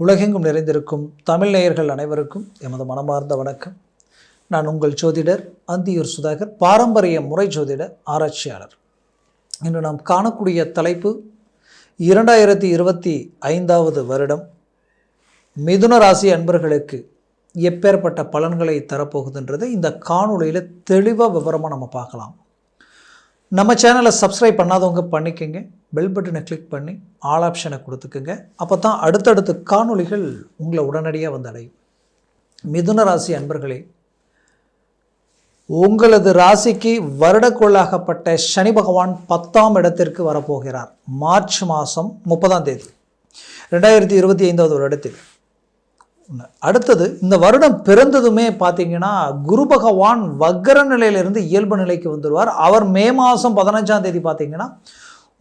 உலகெங்கும் நிறைந்திருக்கும் தமிழ் நேயர்கள் அனைவருக்கும் எமது மனமார்ந்த வணக்கம். நான் உங்கள் ஜோதிடர் அந்தியூர் சுதாகர் பாரம்பரிய முறை ஜோதிட ஆராய்ச்சியாளர். இன்று நாம் காணக்கூடிய தலைப்பு இரண்டாயிரத்தி இருபத்தி ஐந்தாவது வருடம். மிதுன ராசி அன்பர்களுக்கு எப்பேற்பட்ட பலன்களை தரப்போகுதுன்றதை இந்த காணொளியில் தெளிவாக விவரமாக நம்ம பார்க்கலாம். நம்ம சேனலை சப்ஸ்கிரைப் பண்ணாதவங்க பண்ணிக்கோங்க. பெல் பட்டனை கிளிக் பண்ணி ஆல் ஆப்ஷனை கொடுத்துக்குங்க. அப்போ தான் அடுத்தடுத்த காணொளிகள் உங்களை உடனடியாக வந்து அடையும். மிதுன ராசி அன்பர்களே உங்களது ராசிக்கு வருடக்குள்ளாகப்பட்ட சனி பகவான் பத்தாம் இடத்திற்கு வரப்போகிறார். மார்ச் மாதம் முப்பதாம் தேதி. ரெண்டாயிரத்தி இருபத்தி ஐந்தாவது வருடத்தில் இடத்தில். அடுத்தது இந்த வருடம் பிறந்ததுமே பார்த்தீங்கன்னா குரு பகவான் வக்கர நிலையிலிருந்து இயல்பு நிலைக்கு வந்துடுவார் அவர் மே மாதம் பதினஞ்சாம் தேதி பார்த்தீங்கன்னா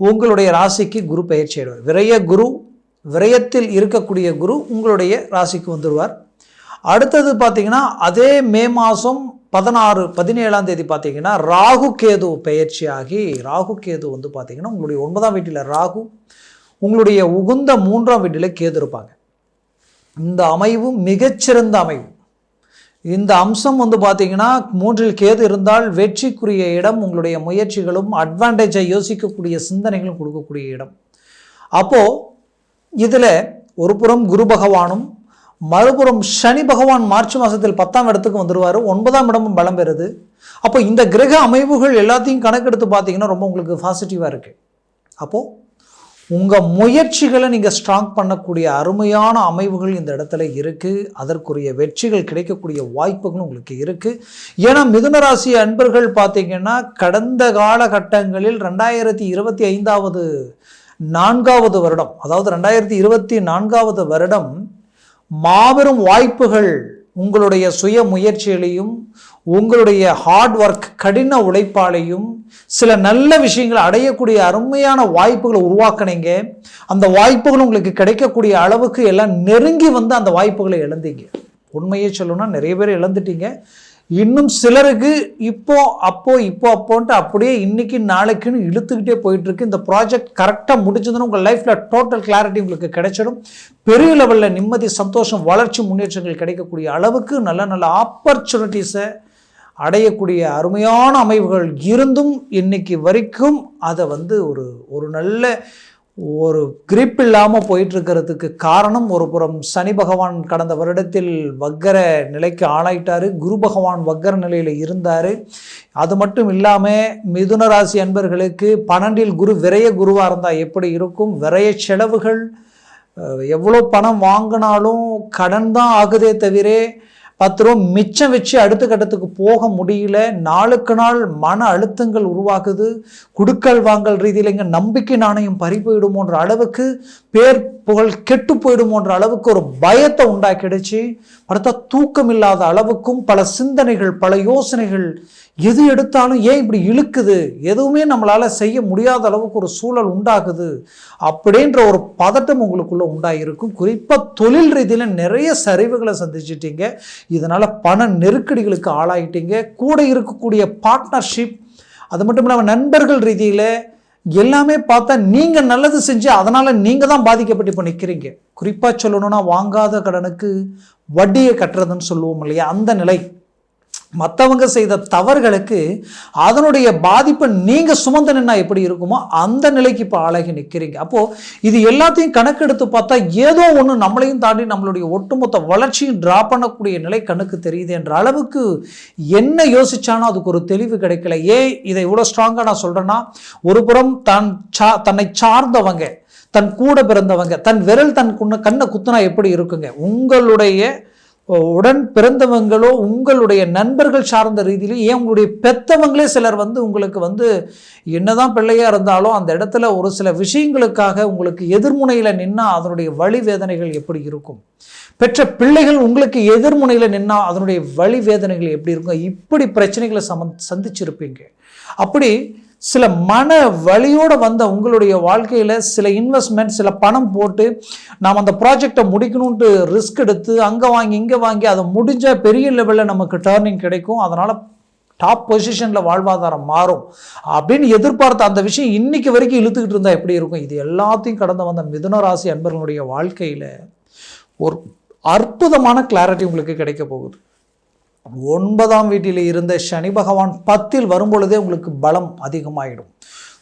உங்களுடைய ராசிக்கு குரு பயிற்சி ஆயிடுவார் விரய குரு விரயத்தில் இருக்கக்கூடிய குரு உங்களுடைய ராசிக்கு வந்துடுவார் அடுத்தது பார்த்தீங்கன்னா அதே மே மாதம் பதினாறு பதினேழாம் தேதி பார்த்தீங்கன்னா ராகு கேது பெயர்ச்சியாகி ராகு கேது வந்து பார்த்தீங்கன்னா உங்களுடைய ஒன்பதாம் வீட்டில் ராகு உங்களுடைய உகுந்த மூன்றாம் வீட்டில் கேது இருப்பாங்க. இந்த அமைவு மிகச்சிறந்த அமைவு. இந்த அம்சம் வந்து பார்த்தீங்கன்னா மூன்றில் கேது இருந்தால் வெற்றிக்குரிய இடம் உங்களுடைய முயற்சிகளும் அட்வான்டேஜை யோசிக்கக்கூடிய சிந்தனைகளும் கொடுக்கக்கூடிய இடம். அப்போது இதில் ஒரு புறம் குரு பகவானும் மறுபுறம் சனி பகவான் மார்ச் மாதத்தில் பத்தாம் இடத்துக்கு வந்துடுவார் ஒன்பதாம் இடமும் பலம் பெறுது. அப்போ இந்த கிரக அமைவுகள் எல்லாத்தையும் கணக்கெடுத்து பார்த்தீங்கன்னா ரொம்ப உங்களுக்கு பாசிட்டிவாக இருக்குது அப்போது உங்கள் முயற்சிகளை நீங்கள் ஸ்ட்ராங் பண்ணக்கூடிய அருமையான அமைவுகள் இந்த இடத்துல இருக்குது அதற்குரிய வெற்றிகள் கிடைக்கக்கூடிய வாய்ப்புகளும் உங்களுக்கு இருக்குது ஏன்னா மிதுனராசி அன்பர்கள் பார்த்தீங்கன்னா கடந்த காலகட்டங்களில் ரெண்டாயிரத்தி இருபத்தி ஐந்தாவது நான்காவது வருடம் அதாவது ரெண்டாயிரத்தி இருபத்தி நான்காவது வருடம் மாபெரும் வாய்ப்புகள் உங்களுடைய சுய முயற்சிகளையும் உங்களுடைய ஹார்ட் ஒர்க் கடின உழைப்பாலையும் சில நல்ல விஷயங்களை அடையக்கூடிய அருமையான வாய்ப்புகளை உருவாக்குனீங்க. அந்த வாய்ப்புகள் உங்களுக்கு கிடைக்கக்கூடிய அளவுக்கு எல்லாம் நெருங்கி வந்து அந்த வாய்ப்புகளை இழந்தீங்க. உண்மையே சொல்லணும்னா நிறைய பேர் இழந்துட்டீங்க. இன்னும் சிலருக்கு இப்போ அப்போ இப்போ அப்போன்ட்டு அப்படியே இன்னைக்கு நாளைக்குன்னு இழுத்துக்கிட்டே போயிட்டு இருக்கு இந்த ப்ராஜெக்ட் கரெக்டாக முடிஞ்சதுன்னு உங்கள் லைஃப்பில் டோட்டல் கிளாரிட்டி உங்களுக்கு கிடைச்சிடும். பெரிய லெவலில் நிம்மதி சந்தோஷம் வளர்ச்சி முன்னேற்றங்கள் கிடைக்கக்கூடிய அளவுக்கு நல்ல நல்ல ஆப்பர்ச்சுனிட்டிஸை அடையக்கூடிய அருமையான அமைவுகள் இருந்தும் இன்னைக்கு வரைக்கும் அதை வந்து ஒரு ஒரு நல்ல ஒரு கிரிப் இல்லாமல் போயிட்டுருக்கிறதுக்கு காரணம் ஒரு புறம் சனி பகவான் கடந்த வருடத்தில் வக்கர நிலைக்கு ஆளாயிட்டார். குரு பகவான் வக்கர நிலையில் இருந்தார். அது மட்டும் இல்லாமல் மிதுன ராசி அன்பர்களுக்கு பன்னெண்டில் குரு விரைய குருவாக இருந்தால் எப்படி இருக்கும்? விரைய செலவுகள் எவ்வளோ பணம் வாங்கினாலும் கடன் தான் ஆகுதே தவிர பத்து ரூபா மிச்சம் வச்சு அடுத்த கட்டத்துக்கு போக முடியல. நாளுக்கு நாள் மன அழுத்தங்கள் உருவாகுது. குடுக்கல் வாங்கல் ரீதியில் இங்கே நம்பிக்கை நாணயம் பறி போயிடுமோன்ற அளவுக்கு பேர் புகழ் கெட்டு போயிடுமோன்ற அளவுக்கு ஒரு பயத்தை உண்டாக்கிடுச்சு. அடுத்த தூக்கம் இல்லாத அளவுக்கும் பல சிந்தனைகள் பல யோசனைகள் எது எடுத்தாலும் ஏன் இப்படி இழுக்குது? எதுவுமே நம்மளால் செய்ய முடியாத அளவுக்கு ஒரு சூழல் உண்டாகுது. அப்படின்ற ஒரு பதட்டம் உங்களுக்குள்ளே உண்டாகிருக்கும் குறிப்பாக தொழில் ரீதியில் நிறைய சரிவுகளை சந்திச்சிட்டீங்க. இதனால் பண நெருக்கடிகளுக்கு ஆளாயிட்டீங்க. கூட இருக்கக்கூடிய பார்ட்னர்ஷிப் அது மட்டும் இல்லாமல் நண்பர்கள் ரீதியில் எல்லாமே பார்த்தா நீங்கள் நல்லது செஞ்சு அதனால் நீங்கள் தான் பாதிக்கப்பட்டு இப்போ நிற்கிறீங்க குறிப்பாக சொல்லணும்னா வாங்காத கடனுக்கு வட்டியை கட்டுறதுன்னு சொல்லுவோம் இல்லையா? அந்த நிலை. மற்றவங்க செய்த தவறுகளுக்கு அதனுடைய பாதிப்பை நீங்கள் சுமந்து நின்னா எப்படி இருக்குமோ அந்த நிலைக்கு இப்போ ஆளாகி நிற்கிறீங்க அப்போது இது எல்லாத்தையும் கணக்கெடுத்து பார்த்தா ஏதோ ஒன்று நம்மளையும் தாண்டி நம்மளுடைய ஒட்டுமொத்த வளர்ச்சியும் ட்ரா பண்ணக்கூடிய நிலை கண்ணுக்கு தெரியுது என்ற அளவுக்கு என்ன யோசிச்சானோ அதுக்கு ஒரு தெளிவு கிடைக்கல. ஏன் இதை இவ்வளோ ஸ்ட்ராங்காக நான் சொல்கிறேன்னா ஒரு புறம் தன் சா தன்னை சார்ந்தவங்க தன் கூட பிறந்தவங்க தன் விரல் தன் குன்ன கண்ணை குத்துனா எப்படி இருக்குங்க? உங்களுடைய உடன் பிறந்தவங்களோ உங்களுடைய நண்பர்கள் சார்ந்த ரீதியிலும் ஏன் உங்களுடைய பெத்தவங்களே சிலர் வந்து உங்களுக்கு வந்து என்னதான் பிள்ளையாக இருந்தாலும் அந்த இடத்துல ஒரு சில விஷயங்களுக்காக உங்களுக்கு எதிர்முனையில் நின்னால் அதனுடைய வழி வேதனைகள் எப்படி இருக்கும்? பெற்ற பிள்ளைகள் உங்களுக்கு எதிர்முனையில் நின்னால் அதனுடைய வழி வேதனைகள் எப்படி இருக்கும்? இப்படி பிரச்சனைகளை சம சந்திச்சிருப்பீங்க. அப்படி சில மன வழியோடு வந்த உங்களுடைய வாழ்க்கையில் சில இன்வெஸ்ட்மெண்ட் சில பணம் போட்டு நாம் அந்த ப்ராஜெக்டை முடிக்கணுன்ட்டு ரிஸ்க் எடுத்து அங்கே வாங்கி இங்கே வாங்கி அதை முடிஞ்ச பெரிய லெவலில் நமக்கு டேர்னிங் கிடைக்கும். அதனால் டாப் பொசிஷனில் வாழ்வாதாரம் மாறும். அப்படின்னு எதிர்பார்த்த அந்த விஷயம் இன்னைக்கு வரைக்கும் இழுத்துக்கிட்டு இருந்தால் எப்படி இருக்கும்? இது எல்லாத்தையும் கடந்து வந்த மிதுன ராசி அன்பர்களுடைய வாழ்க்கையில் ஒரு அற்புதமான கிளாரிட்டி உங்களுக்கு கிடைக்க போகுது. ஒன்பதாம் வீட்டில் இருந்த சனி பகவான் பத்தில் வரும்பொழுதே உங்களுக்கு பலம் அதிகமாகிடும்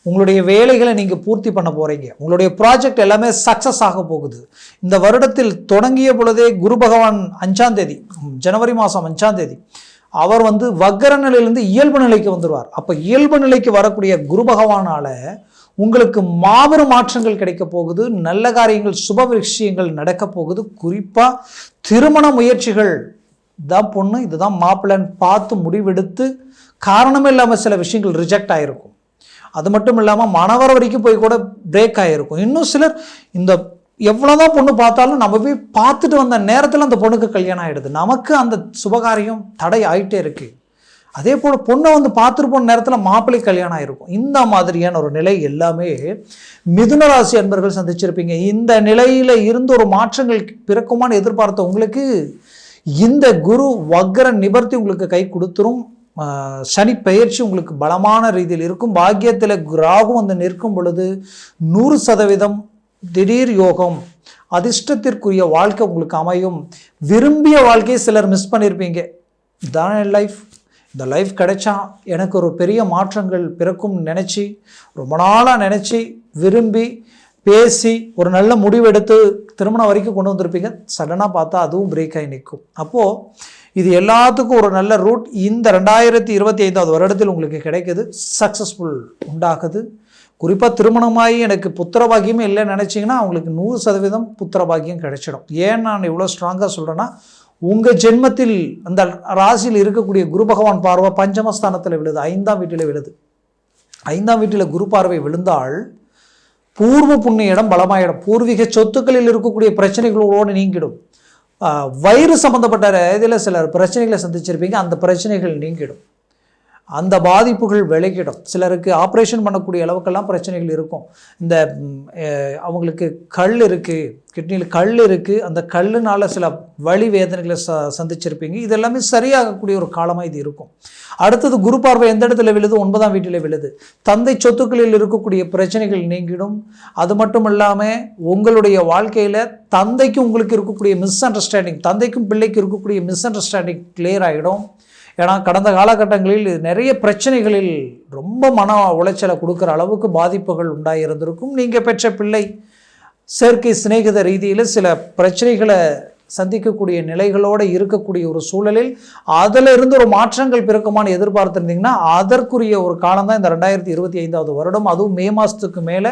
உங்களுடைய வேலைகளை நீங்கள் பூர்த்தி பண்ண போகிறீங்க உங்களுடைய ப்ராஜெக்ட் எல்லாமே சக்ஸஸ் ஆக போகுது. இந்த வருடத்தில் தொடங்கிய பொழுதே குரு பகவான் அஞ்சாம் தேதி ஜனவரி மாதம் அஞ்சாம் தேதி அவர் வந்து வக்கர நிலையிலிருந்து இயல்பு நிலைக்கு வந்துடுவார் அப்போ இயல்பு நிலைக்கு வரக்கூடிய குரு பகவானால் உங்களுக்கு மாபெரும் மாற்றங்கள் கிடைக்க போகுது. நல்ல காரியங்கள் சுப விஷயங்கள் நடக்க போகுது. குறிப்பாக திருமண முயற்சிகள் இதுதான் பொண்ணு இதுதான் மாப்பிள்ளைன்னு பார்த்து முடிவெடுத்து காரணமே இல்லாமல் சில விஷயங்கள் ரிஜெக்ட் ஆகிருக்கும் அது மட்டும் இல்லாமல் மணவர வரைக்கும் போய் கூட பிரேக் ஆகிருக்கும் இன்னும் சிலர் இந்த எவ்வளோதான் பொண்ணு பார்த்தாலும் நம்ம போய் பார்த்துட்டு வந்த நேரத்தில் அந்த பொண்ணுக்கு கல்யாணம் ஆகிடுது நமக்கு அந்த சுபகாரியம் தடை ஆகிட்டே இருக்குது அதே போல் பொண்ணை வந்து பார்த்துட்டு போன நேரத்தில் மாப்பிள்ளை கல்யாணம் ஆகிருக்கும் இந்த மாதிரியான ஒரு நிலை எல்லாமே மிதுன ராசி அன்பர்கள் சந்திச்சிருப்பீங்க. இந்த நிலையில் இருந்து ஒரு மாற்றங்கள் பிறக்குமான்னு எதிர்பார்த்த உங்களுக்கு இந்த குரு வக்ர நிபர்த்தி உங்களுக்கு கை கொடுத்துரும். சனி பயிற்சி உங்களுக்கு பலமான ரீதியில் இருக்கும். பாக்கியத்தில் ராகு வந்து நிற்கும் பொழுது நூறு சதவீதம் திடீர் யோகம் அதிர்ஷ்டத்திற்குரிய வாழ்க்கை உங்களுக்கு அமையும். விரும்பிய வாழ்க்கையை சிலர் மிஸ் பண்ணியிருப்பீங்க தான லைஃப் இந்த லைஃப் கிடைச்சா எனக்கு ஒரு பெரிய மாற்றங்கள் பிறக்கும் நினச்சி ரொம்ப நாளாக நினச்சி விரும்பி பேசி ஒரு நல்ல முடிவெடுத்து திருமணம் வரைக்கும் கொண்டு வந்திருப்பீங்க. சடனாக பார்த்தா அதுவும் பிரேக் ஆகி நிற்கும். அப்போது இது எல்லாத்துக்கும் ஒரு நல்ல ரூட் இந்த ரெண்டாயிரத்தி இருபத்தி ஐந்தாவது வருடத்தில் உங்களுக்கு கிடைக்குது. சக்ஸஸ்ஃபுல் உண்டாகுது. குறிப்பாக திருமணமாகி எனக்கு புத்திர பாக்கியமே இல்லைன்னு நினச்சிங்கன்னா அவங்களுக்கு நூறு சதவீதம் புத்திர பாக்கியம் கிடைச்சிடும். ஏன் நான் இவ்வளோ ஸ்ட்ராங்காக சொல்கிறேன்னா உங்கள் ஜென்மத்தில் அந்த ராசியில் இருக்கக்கூடிய குரு பகவான் பார்வை பஞ்சமஸ்தானத்தில் விழுது. ஐந்தாம் வீட்டில் விழுது. ஐந்தாம் வீட்டில் குரு பார்வை விழுந்தால் பூர்வ புண்ணிய இடம் பலமாயிடும். பூர்வீக சொத்துக்களில் இருக்கக்கூடிய பிரச்சனைகளோடு நீங்கிடும். வயிறு சம்மந்தப்பட்ட இதில் சிலர் பிரச்சனைகளை சந்திச்சிருப்பீங்க அந்த பிரச்சனைகள் நீங்கிடும். அந்த பாதிப்புகள் விலகிடும். சிலருக்கு ஆப்ரேஷன் பண்ணக்கூடிய அளவுக்கெல்லாம் பிரச்சனைகள் இருக்கும். இந்த அவங்களுக்கு கல் இருக்குது கிட்னியில் கல் இருக்குது அந்த கல்லுனால சில வழி வேதனைகளை ச சந்திச்சிருப்பீங்க. இது எல்லாமே சரியாகக்கூடிய ஒரு காலமாக இது இருக்கும். அடுத்தது குரு பார்வை எந்த இடத்துல விழுது? ஒன்பதாம் வீட்டில் விழுது. தந்தை சொத்துக்களில் இருக்கக்கூடிய பிரச்சனைகள் நீங்கிடும். அது மட்டும் இல்லாமல் உங்களுடைய வாழ்க்கையில் தந்தைக்கும் உங்களுக்கு இருக்கக்கூடிய மிஸ் அண்டர்ஸ்டாண்டிங் தந்தைக்கும் பிள்ளைக்கும் இருக்கக்கூடிய மிஸ் அண்டர்ஸ்டாண்டிங் கிளியர் ஆகிடும் ஏன்னா கடந்த காலகட்டங்களில் இது நிறைய பிரச்சனைகளில் ரொம்ப மன உளைச்சலை கொடுக்குற அளவுக்கு பாதிப்புகள் உண்டாயிருந்திருக்கும். நீங்கள் பெற்ற பிள்ளை செயற்கை சிநேகித ரீதியில் சில பிரச்சனைகளை சந்திக்கக்கூடிய நிலைகளோடு இருக்கக்கூடிய ஒரு சூழலில் அதில் இருந்து ஒரு மாற்றங்கள் பிறக்குமான்னு எதிர்பார்த்துருந்தீங்கன்னா அதற்குரிய ஒரு காலம் தான் இந்த ரெண்டாயிரத்தி இருபத்தி ஐந்தாவது வருடம். அதுவும் மே மாதத்துக்கு மேலே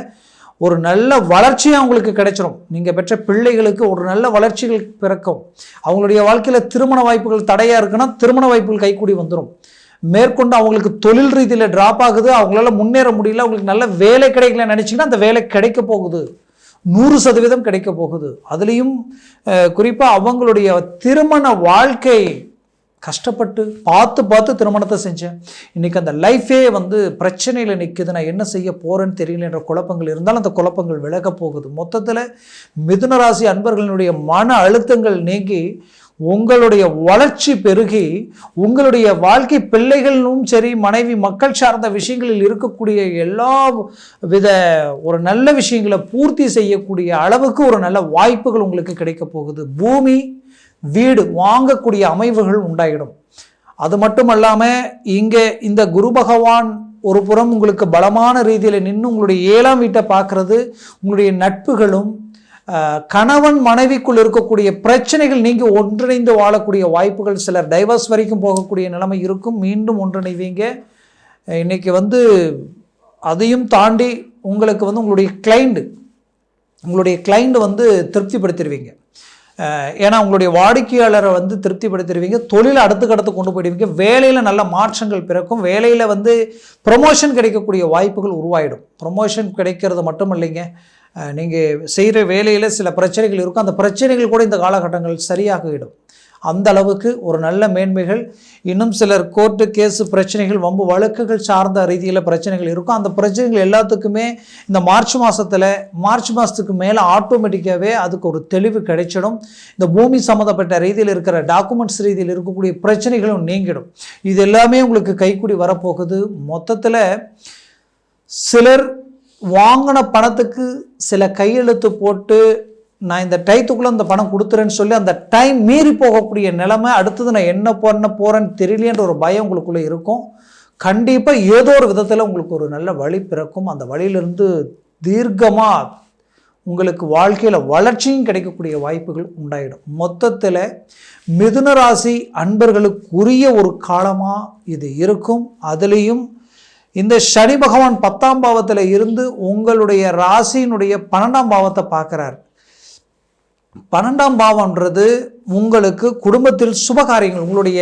ஒரு நல்ல வளர்ச்சி அவங்களுக்கு கிடைச்சிரும். நீங்கள் பெற்ற பிள்ளைகளுக்கு ஒரு நல்ல வளர்ச்சிகள் பிறக்கும். அவங்களுடைய வாழ்க்கையில் திருமண வாய்ப்புகள் தடையாக இருக்குன்னா திருமண வாய்ப்புகள் கைக்கூடி வந்துடும் மேற்கொண்டு அவங்களுக்கு தொழில் ரீதியில் ட்ராப் ஆகுது அவங்களால முன்னேற முடியல அவங்களுக்கு நல்ல வேலை கிடைக்கல நினச்சிங்கன்னா அந்த வேலை கிடைக்க போகுது. நூறு சதவீதம் கிடைக்க போகுது. அதுலேயும் குறிப்பாக அவங்களுடைய திருமண வாழ்க்கை கஷ்டப்பட்டு பார்த்து பார்த்து திருமணத்தை செஞ்சேன். இன்றைக்கி அந்த லைஃபே வந்து பிரச்சனையில் நிற்குது நான் என்ன செய்ய போகிறேன்னு தெரியல என்ற குழப்பங்கள் இருந்தாலும் அந்த குழப்பங்கள் விலக போகுது. மொத்தத்தில் மிதுனராசி அன்பர்களினுடைய மன அழுத்தங்கள் நீங்கி உங்களுடைய வளர்ச்சி பெருகி உங்களுடைய வாழ்க்கை பிள்ளைகளும் சரி மனைவி மக்கள் சார்ந்த விஷயங்களில் இருக்கக்கூடிய எல்லா வித ஒரு நல்ல விஷயங்களை பூர்த்தி செய்யக்கூடிய அளவுக்கு ஒரு நல்ல வாய்ப்புகள் உங்களுக்கு கிடைக்க போகுது. பூமி வீடு வாங்கக்கூடிய அமைவுகள் உண்டாயிடும். அது மட்டும் அல்லாமல் இங்கே இந்த குரு பகவான் ஒரு புறம் உங்களுக்கு பலமான ரீதியில் நின்று உங்களுடைய ஏழாம் வீட்டை பார்க்கறது. உங்களுடைய நட்புகளும் கணவன் மனைவிக்குள் இருக்கக்கூடிய பிரச்சனைகள் நீங்கள் ஒன்றிணைந்து வாழக்கூடிய வாய்ப்புகள் சிலர். டைவர்ஸ் வரைக்கும் போகக்கூடிய நிலைமை இருக்கும். மீண்டும் ஒன்றிணைவீங்க. இன்னைக்கு வந்து அதையும் தாண்டி உங்களுக்கு வந்து உங்களுடைய கிளைண்ட் உங்களுடைய கிளைண்ட் வந்து திருப்திப்படுத்திடுவீங்க ஏன்னா உங்களுடைய வாடிக்கையாளரை வந்து திருப்திப்படுத்திடுவீங்க தொழிலை அடுத்த அடுத்து கொண்டு போயிடுவீங்க. வேலையில் நல்ல மாற்றங்கள் பிறக்கும். வேலையில் வந்து ப்ரொமோஷன் கிடைக்கக்கூடிய வாய்ப்புகள் உருவாயிடும். ப்ரொமோஷன் கிடைக்கிறது மட்டும் இல்லைங்க. நீங்கள் செய்கிற வேலையில் சில பிரச்சனைகள் இருக்கும். அந்த பிரச்சனைகள் கூட இந்த காலகட்டங்கள் சரியாகிடும் அந்த அளவுக்கு ஒரு நல்ல மேன்மைகள் இன்னும் சிலர் கோர்ட்டு கேஸு பிரச்சனைகள் வம்பு வழக்குகள் சார்ந்த ரீதியில் பிரச்சனைகள் இருக்கும். அந்த பிரச்சனைகள் எல்லாத்துக்குமே இந்த மார்ச் மாதத்தில் மார்ச் மாதத்துக்கு மேலே ஆட்டோமேட்டிக்காகவே அதுக்கு ஒரு தெளிவு கிடைச்சிடும். இந்த பூமி சம்மந்தப்பட்ட ரீதியில் இருக்கிற டாக்குமெண்ட்ஸ் ரீதியில் இருக்கக்கூடிய பிரச்சனைகளும் நீங்கிடும். இது எல்லாமே உங்களுக்கு கைக்கூடி வரப்போகுது. மொத்தத்தில் சிலர் வாங்கின பணத்துக்கு சில கையெழுத்து போட்டு நான் இந்த டயத்துக்குள்ளே அந்த பணம் கொடுத்துறேன்னு சொல்லி அந்த டைம் மீறி போகக்கூடிய நிலைமை அடுத்தது நான் என்ன பண்ண போகிறேன்னு தெரியலேன்ற ஒரு பயம் உங்களுக்குள்ளே இருக்கும். கண்டிப்பாக ஏதோ ஒரு விதத்தில் உங்களுக்கு ஒரு நல்ல வழி பிறக்கும். அந்த வழியிலிருந்து தீர்க்கமாக உங்களுக்கு வாழ்க்கையில் வளர்ச்சியும் கிடைக்கக்கூடிய வாய்ப்புகள் உண்டாயிடும். மொத்தத்தில் மிதுன ராசி அன்பர்களுக்குரிய ஒரு காலமாக இது இருக்கும். அதுலேயும் இந்த சனி பகவான் பத்தாம் பாவத்தில் இருந்து உங்களுடைய ராசியினுடைய பன்னெண்டாம் பாவத்தை பார்க்குறார். பன்னெண்டாம் பாவம்ன்றது உங்களுக்கு குடும்பத்தில் சுபகாரியங்கள் உங்களுடைய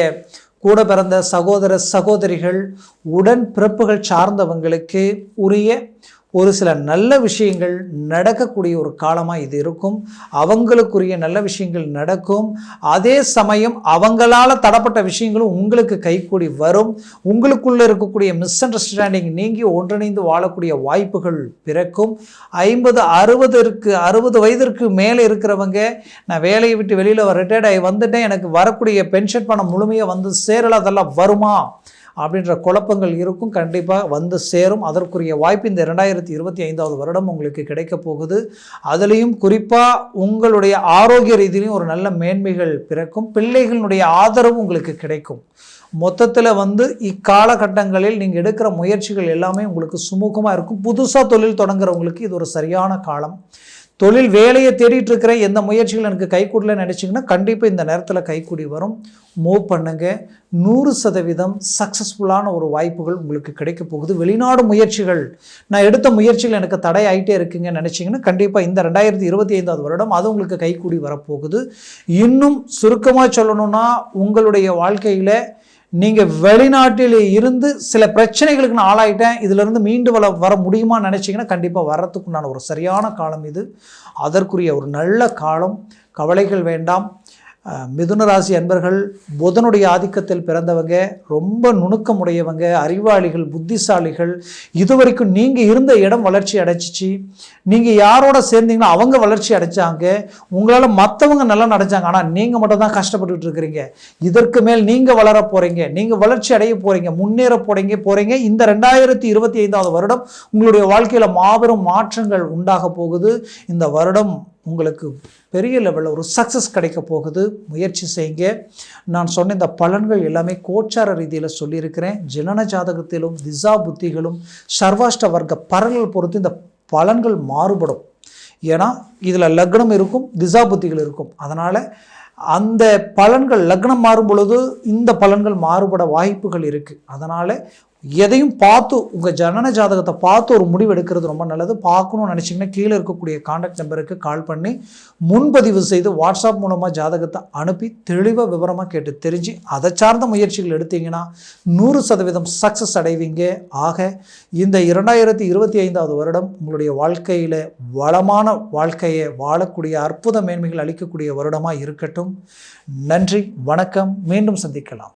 கூட பிறந்த சகோதர சகோதரிகள் உடன் பிறப்புகள் சார்ந்தவங்களுக்கு உரிய ஒரு சில நல்ல விஷயங்கள் நடக்கக்கூடிய ஒரு காலமாக இது இருக்கும். அவங்களுக்குரிய நல்ல விஷயங்கள் நடக்கும். அதே சமயம் அவங்களால தடப்பட்ட விஷயங்களும் உங்களுக்கு கைக்கூடி வரும். உங்களுக்குள்ளே இருக்கக்கூடிய மிஸ் அண்டர்ஸ்டாண்டிங் நீங்கி ஒன்றிணைந்து வாழக்கூடிய வாய்ப்புகள் பிறக்கும். ஐம்பது அறுபதற்கு அறுபது வயதிற்கு மேலே இருக்கிறவங்க நான் வேலையை விட்டு வெளியில் ரிட்டையர்ட் ஆகி வந்துட்டேன். எனக்கு வரக்கூடிய பென்ஷன் பணம் முழுமையாக வந்து சேரல. அதெல்லாம் வருமா? அப்படின்ற குழப்பங்கள் இருக்கும். கண்டிப்பாக வந்து சேரும். அதற்குரிய வாய்ப்பு இந்த ரெண்டாயிரத்தி இருபத்தி ஐந்தாவது வருடம் உங்களுக்கு கிடைக்க போகுது. அதுலேயும் குறிப்பாக உங்களுடைய ஆரோக்கிய ரீதியிலையும் ஒரு நல்ல மேன்மைகள் பிறக்கும். பிள்ளைகளுடைய ஆதரவு உங்களுக்கு கிடைக்கும். மொத்தத்தில் வந்து இக்காலகட்டங்களில் நீங்கள் எடுக்கிற முயற்சிகள் எல்லாமே உங்களுக்கு சுமூகமாக இருக்கும். புதுசாக தொழில் தொடங்குறவங்களுக்கு இது ஒரு சரியான காலம். தொழில் வேலையை தேடிட்டு இருக்கிற எந்த முயற்சிகள் எனக்கு கைகூடலன்னு நினச்சிங்கன்னா கண்டிப்பாக இந்த நேரத்தில் கைக்கூடி வரும். மூவ் பண்ணுங்க. நூறு சதவீதம் சக்ஸஸ்ஃபுல்லான ஒரு வாய்ப்புகள் உங்களுக்கு கிடைக்க போகுது. வெளிநாடு முயற்சிகள். நான் எடுத்த முயற்சிகள் எனக்கு தடை ஆகிட்டே இருக்குங்க நினச்சிங்கன்னா கண்டிப்பாக இந்த ரெண்டாயிரத்தி இருபத்தி ஐந்தாவது வருடம் அது உங்களுக்கு கைக்கூடி வரப்போகுது. இன்னும் சுருக்கமாக சொல்லணும்னா உங்களுடைய வாழ்க்கையில் நீங்கள் வெளிநாட்டில் இருந்து சில பிரச்சனைகளுக்கு நான் ஆளாயிட்டேன். இதிலிருந்து மீண்டு வர வர முடியுமான்னு நினச்சிங்கன்னா கண்டிப்பாக வர்றதுக்குண்டான ஒரு சரியான காலம் இது. அதற்குரிய ஒரு நல்ல காலம். கவலைகள் வேண்டாம். மிதுன ராசி அன்பர்கள் புதனுடைய ஆதிக்கத்தில் பிறந்தவங்க ரொம்ப நுணுக்கமுடையவங்க அறிவாளிகள் புத்திசாலிகள் இதுவரைக்கும் நீங்கள் இருந்த இடம் வளர்ச்சி அடைச்சிச்சு நீங்கள் யாரோட சேர்ந்தீங்கன்னா அவங்க வளர்ச்சி அடைச்சாங்க உங்களால் மற்றவங்க நல்லா நடைச்சாங்க ஆனால் நீங்கள் மட்டும் தான் கஷ்டப்பட்டுட்டு இருக்கிறீங்க. இதற்கு மேல் நீங்கள் வளர போகிறீங்க நீங்கள் வளர்ச்சி அடைய போகிறீங்க முன்னேற போகிறீங்க போகிறீங்க இந்த ரெண்டாயிரத்தி இருபத்தி ஐந்தாவது வருடம் உங்களுடைய வாழ்க்கையில் மாபெரும் மாற்றங்கள் உண்டாக போகுது. இந்த வருடம் உங்களுக்கு பெரிய லெவலில் ஒரு சக்ஸஸ் கிடைக்க போகுது. முயற்சி செய்யுங்க. நான் சொன்ன இந்த பலன்கள் எல்லாமே கோச்சார ரீதியில் சொல்லியிருக்கிறேன். ஜனன ஜாதகத்திலும் திசா புத்திகளும் சர்வாஷ்ட வர்க்க பரல்கள் பொறுத்து இந்த பலன்கள் மாறுபடும். ஏன்னா இதில் லக்னம் இருக்கும் திசா புத்திகள் இருக்கும். அதனால் அந்த பலன்கள் லக்னம் மாறும் பொழுது இந்த பலன்கள் மாறுபட வாய்ப்புகள் இருக்குது அதனால் எதையும் பார்த்து உங்கள் ஜனன ஜாதகத்தை பார்த்து ஒரு முடிவு எடுக்கிறது ரொம்ப நல்லது. பார்க்கணும்னு நினச்சிங்கன்னா கீழே இருக்கக்கூடிய காண்டாக்ட் நம்பருக்கு கால் பண்ணி முன்பதிவு செய்து வாட்ஸ்அப் மூலமாக ஜாதகத்தை அனுப்பி தெளிவாக விவரமாக கேட்டு தெரிஞ்சு அதை சார்ந்த முயற்சிகள் எடுத்தீங்கன்னா நூறு சதவீதம் சக்ஸஸ் அடைவீங்க. ஆக இந்த இரண்டாயிரத்தி இருபத்தி ஐந்தாவது வருடம் உங்களுடைய வாழ்க்கையில் வளமான வாழ்க்கையை வாழக்கூடிய அற்புத மேன்மைகள் அளிக்கக்கூடிய வருடமாக இருக்கட்டும். நன்றி வணக்கம். மீண்டும் சந்திக்கலாம்.